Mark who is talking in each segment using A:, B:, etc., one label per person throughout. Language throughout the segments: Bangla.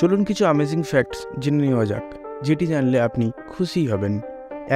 A: চলুন কিছু অ্যামেজিং ফ্যাক্টস জেনে নেওয়া যাক, যেটি জানলে আপনি খুশি হবেন।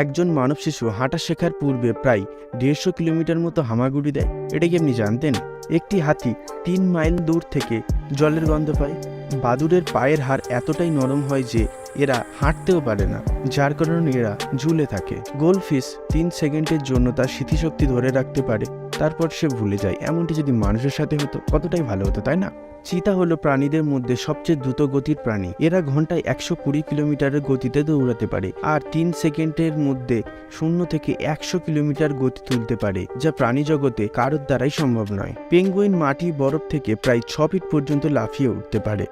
A: একজন মানব শিশু হাঁটা শেখার পূর্বে প্রায় দেড়শো কিলোমিটার মতো হামাগুড়ি দেয়। এটা কি আপনি জানতেন? একটি হাতি তিন মাইল দূর থেকে জলের গন্ধ পায়। বাদুড়ের পায়ের হাড় এতটাই নরম হয় যে এরা হাঁটতেও পারে না, যার কারণে এরা ঝুলে থাকে। গোলফিশ তিন সেকেন্ডের জন্য তার স্মৃতিশক্তি ধরে রাখতে পারে। তারপর সে ভুলে যায়। এমনটি যদি মানুষের সাথে হতো, কতটাই ভালো হতো, তাই না? চিতা হলো প্রাণীদের মধ্যে সবচেয়ে দ্রুত গতির প্রাণী। এরা ঘন্টায় একশো কুড়ি কিলোমিটারের গতিতে দৌড়াতে পারে আর তিন সেকেন্ডের মধ্যে শূন্য থেকে একশো কিলোমিটার গতি তুলতে পারে, যা প্রাণী জগতে কারোর দ্বারাই সম্ভব নয়। পেঙ্গুইন মাটি বরফ থেকে প্রায় ছ ফিট পর্যন্ত লাফিয়ে উঠতে পারে।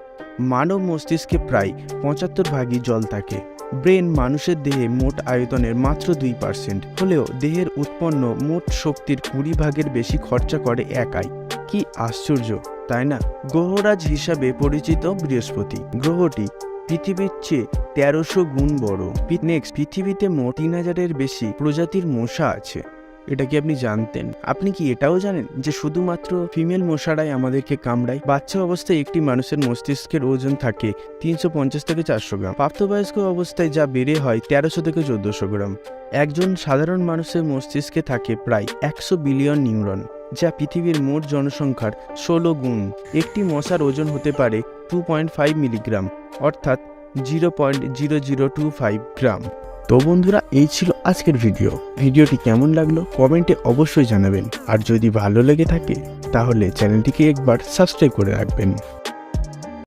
A: মানব মস্তিষ্কে প্রায় পঁচাত্তর ভাগই জল থাকে। ব্রেন মানুষের দেহে মোট আয়তনের মাত্র দুই পার্সেন্ট। হলেও দেহের উৎপন্ন মোট শক্তির কুড়ি ভাগের বেশি খরচা করে একাই। কি আশ্চর্য, তাই না? গ্রহরাজ হিসাবে পরিচিত বৃহস্পতি। গ্রহটি পৃথিবীর চেয়ে তেরোশো গুণ বড়। নেক্সট, পৃথিবীতে মোট তিন হাজারের বেশি প্রজাতির মশা আছে। এটা কি আপনি জানতেন? আপনি কি এটাও জানেন যে শুধুমাত্র ফিমেল মশারাই আমাদেরকে কামড়ায়? বাচ্চা অবস্থায় একটি মানুষের মস্তিষ্কের ওজন থাকে তিনশো পঞ্চাশ থেকে চারশো গ্রাম। প্রাপ্তবয়স্ক অবস্থায় যা বেড়ে হয় তেরোশো থেকে চোদ্দশো গ্রাম। একজন সাধারণ মানুষের মস্তিষ্কে থাকে প্রায় একশো বিলিয়ন নিউরন, যা পৃথিবীর মোট জনসংখ্যার ষোলো গুণ। একটি মশার ওজন হতে পারে টু পয়েন্ট ফাইভ মিলিগ্রাম, অর্থাৎ zero point zero zero two five gram. তো বন্ধুরা, এই ছিল আজকের ভিডিও। ভিডিওটি কেমন লাগল কমেন্টে অবশ্যই জানাবেন। আর যদি ভালো লেগে থাকে, তাহলে চ্যানেলটিকে একবার সাবস্ক্রাইব করে রাখবেন।